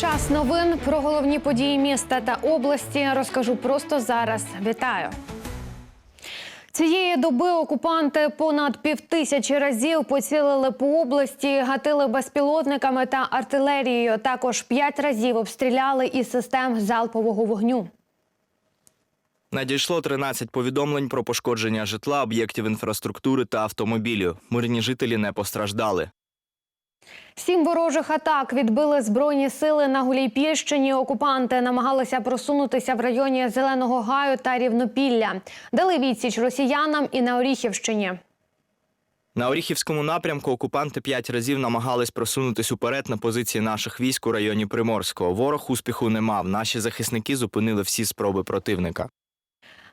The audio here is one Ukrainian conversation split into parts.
Час новин про головні події міста та області розкажу просто зараз. Вітаю. Цієї доби окупанти понад півтисячі разів поцілили по області, гатили безпілотниками та артилерією. Також п'ять разів обстріляли із систем залпового вогню. Надійшло 13 повідомлень про пошкодження житла, об'єктів інфраструктури та автомобілів. Мирні жителі не постраждали. Сім ворожих атак відбили збройні сили на Гулійпільщині. Окупанти намагалися просунутися в районі Зеленого Гаю та Рівнопілля. Дали відсіч росіянам і на Оріхівщині. На Оріхівському напрямку окупанти п'ять разів намагались просунутись уперед на позиції наших військ у районі Приморського. Ворог успіху не мав. Наші захисники зупинили всі спроби противника.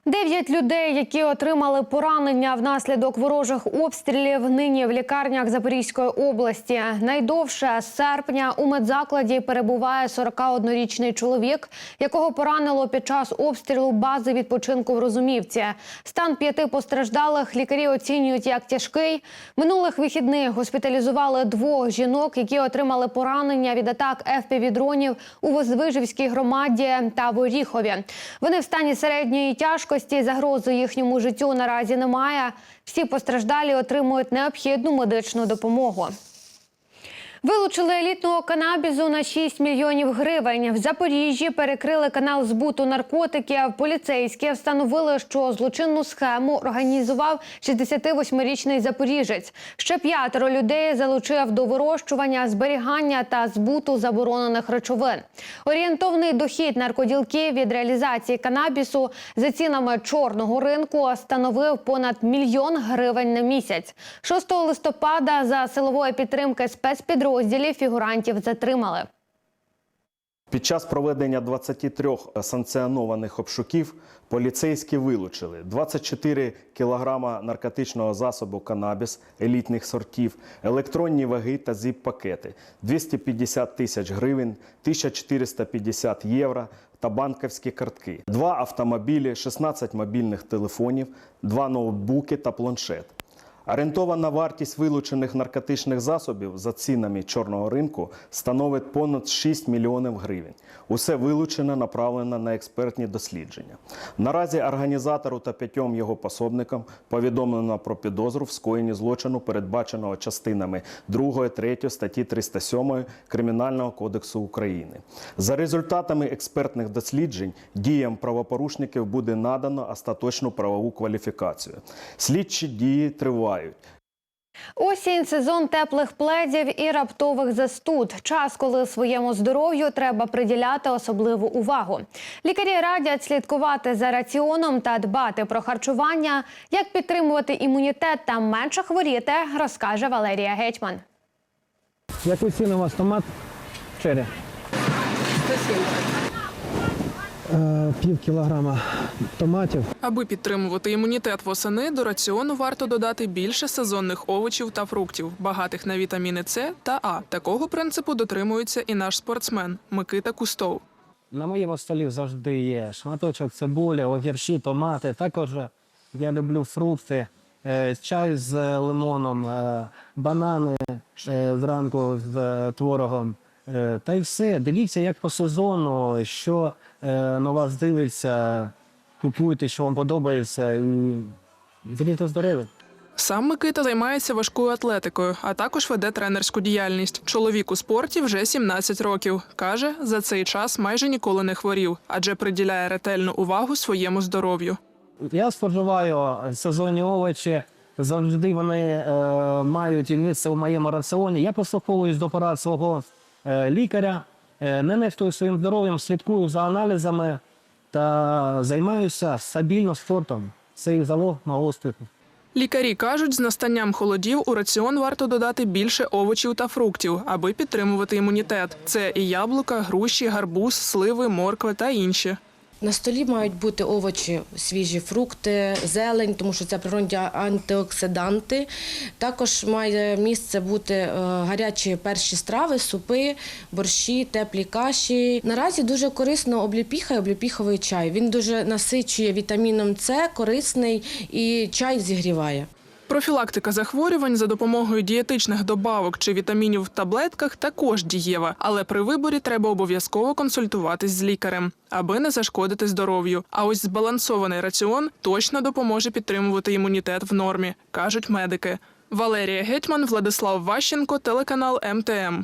Дев'ять людей, які отримали поранення внаслідок ворожих обстрілів, нині в лікарнях Запорізької області. Найдовше з серпня у медзакладі перебуває 41-річний чоловік, якого поранило під час обстрілу бази відпочинку в Розумівці. Стан п'яти постраждалих лікарі оцінюють як тяжкий. Минулих вихідних госпіталізували двох жінок, які отримали поранення від атак ФПВ-дронів у Возвижівській громаді та в Оріхові. Вони в стані середньої тяжкості. Загрози їхньому життю наразі немає. Всі постраждалі отримують необхідну медичну допомогу. Вилучили елітного канабізу на 6 мільйонів гривень. В Запоріжжі перекрили канал збуту наркотиків. Поліцейські встановили, що злочинну схему організував 68-річний запоріжець. Ще п'ятеро людей залучив до вирощування, зберігання та збуту заборонених речовин. Орієнтовний дохід наркоділків від реалізації канабісу за цінами чорного ринку становив понад мільйон гривень на місяць. 6 листопада за силової підтримки спецпідрозділів фігурантів затримали. Під час проведення 23 санкціонованих обшуків поліцейські вилучили 24 кілограма наркотичного засобу канабіс елітних сортів, електронні ваги та зіп-пакети, 250 тисяч гривень, 1450 євро та банківські картки, два автомобілі, 16 мобільних телефонів, два ноутбуки та планшет. Орієнтована вартість вилучених наркотичних засобів за цінами чорного ринку становить понад 6 мільйонів гривень. Усе вилучено направлено на експертні дослідження. Наразі організатору та п'ятьом його пособникам повідомлено про підозру в скоєнні злочину, передбаченого частинами 2, 3 статті 307 Кримінального кодексу України. За результатами експертних досліджень діям правопорушників буде надано остаточну правову кваліфікацію. Слідчі дії тривають. Осінь сезон теплих пледів і раптових застуд. Час, коли своєму здоров'ю треба приділяти особливу увагу. Лікарі радять слідкувати за раціоном та дбати про харчування. Як підтримувати імунітет та менше хворіти, розкаже Валерія Гетьман. Яку ціну у вас томат черрі? 170. Пів кілограма томатів. Аби підтримувати імунітет восени, до раціону варто додати більше сезонних овочів та фруктів, багатих на вітаміни С та А. Такого принципу дотримується і наш спортсмен Микита Кустов. На моєму столі завжди є шматочок цибулі, огірші, томати. Також я люблю фрукти, е, чай з лимоном, е, банани е, зранку з е, творогом. Е, Та й все. Дивіться, як по сезону, що е, на вас дивиться, купуйте, що вам подобається, і будете здорові. Сам Микита займається важкою атлетикою, а також веде тренерську діяльність. Чоловік у спорті вже 17 років. Каже, за цей час майже ніколи не хворів, адже приділяє ретельну увагу своєму здоров'ю. Я споживаю сезонні овочі. Завжди вони е, мають місце в моєму раціоні. Я послуховуюсь до порад свого лікаря, е, не нехтую своїм здоров'ям, слідкую за аналізами та займаюся стабільно спортом. Це і залог мого успіху. Лікарі кажуть, з настанням холодів у раціон варто додати більше овочів та фруктів, аби підтримувати імунітет. Це і яблука, груші, гарбуз, сливи, моркви та інші. На столі мають бути овочі, свіжі фрукти, зелень, тому що це природні антиоксиданти. Також має місце бути е, гарячі перші страви, супи, борщі, теплі каші. Наразі дуже корисно обліпіха і обліпіховий чай. Він дуже насичує вітаміном С, корисний і чай зігріває. Профілактика захворювань за допомогою дієтичних добавок чи вітамінів в таблетках також дієва, але при виборі треба обов'язково консультуватись з лікарем, аби не зашкодити здоров'ю. А ось збалансований раціон точно допоможе підтримувати імунітет в нормі, кажуть медики. Валерія Гетьман, Владислав Ващенко, телеканал МТМ.